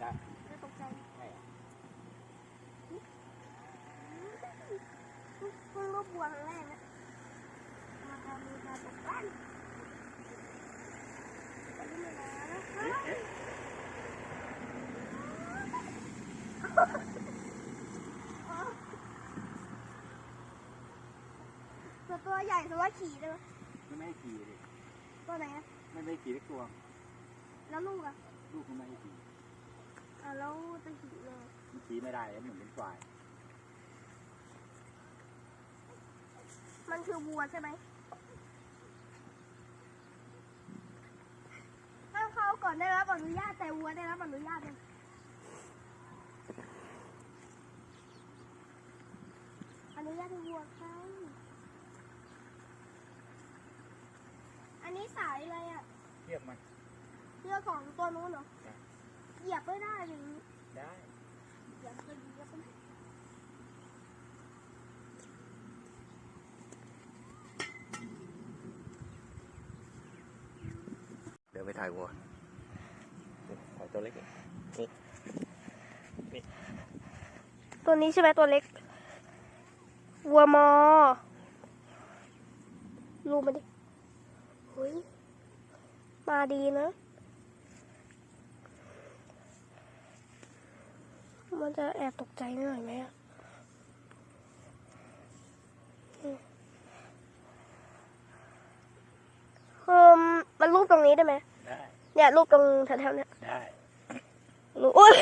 ได้ไม่ตกใจใช่อะเพิ่งรูปบัวงแรกนะมาทำมีการตกบ้านไปดูหน่อยนะเอ๊ะเอ๊ะตัวตัวใหญ่ตัวว่าขี่ได้ไหมไม่ให้ขี่ดิตัวไหนอะมันไม่ให้ขี่ทุกตัว แล้วลูกอะลูกมันไม่ให้ขี่ แล้วจะขี่เลยมันขี่ไม่ได้แล้วเหมือนเป็นควาย มันคือวัวใช่ไหมห้ามเข้าก่อนได้รับอนุญาตแต่วัวได้รับอนุญาตเลยอนุญาตให้วัวเข้าอันนี้สายอะไรอะเทียบมันเรือของตัวนู้นเหรอใช่ เหยียบไม่ได้อย่างนี้ได้เหยียบไปเหยียบไปเดี๋ยวไปถ่ายวัวถ่ายตัวเล็กนี่ตัวนี้ใช่ไหมตัวเล็ก วัวมอรูมาดิเฮ้ยมาดีนะ มันจะแอบตกใจหน่อยไหมอะอืมเอมมันรูปตรงนี้ได้ไหมได้เนี่ยรูปตรงแถวๆเนี่ยได้รูปโอ้ย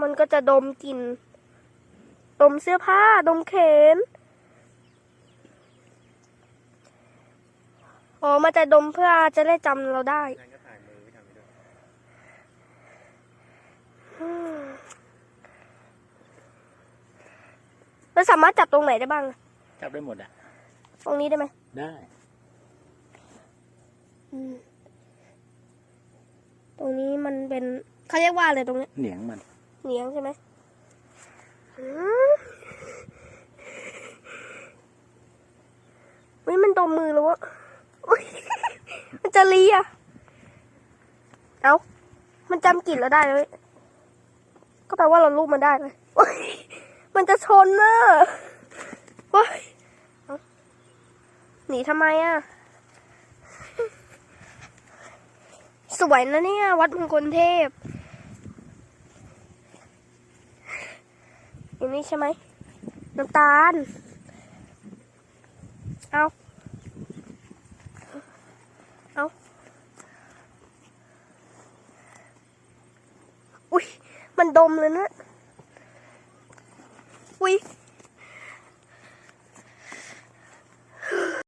มันก็จะดมกลิ่นดมเสื้อผ้า ดมเขนอ๋อ มันจะดมเพื่อจะได้จำเราได้ นั่นก็ถ่ายมือไปทำไปด้วย อืม แล้วสามารถจับตรงไหนได้บ้างอะจับได้หมดอะ ตรงนี้ได้ไหม ได้อืมตรงนี้มันเป็นเขาเรียกว่าอะไรตรงนี้เหนียงมัน เหนียงใช่ไหมอืมอุ้ยมันดมมือแล้วอะอุ๊ยมันจะลีอะเอามันจำกลิ่นเราได้เลย ก็แปลว่าเราลูบมันได้เลยอุ๊ย มันจะชนน่ะโอ๊ยหนีทำไมอะสวยนะเนี่ย วัดมงคลเทพอย่างนี้ใช่ไหมน้ำตาล เอา เอา อุ้ยมันดมเลยนะอุ้ย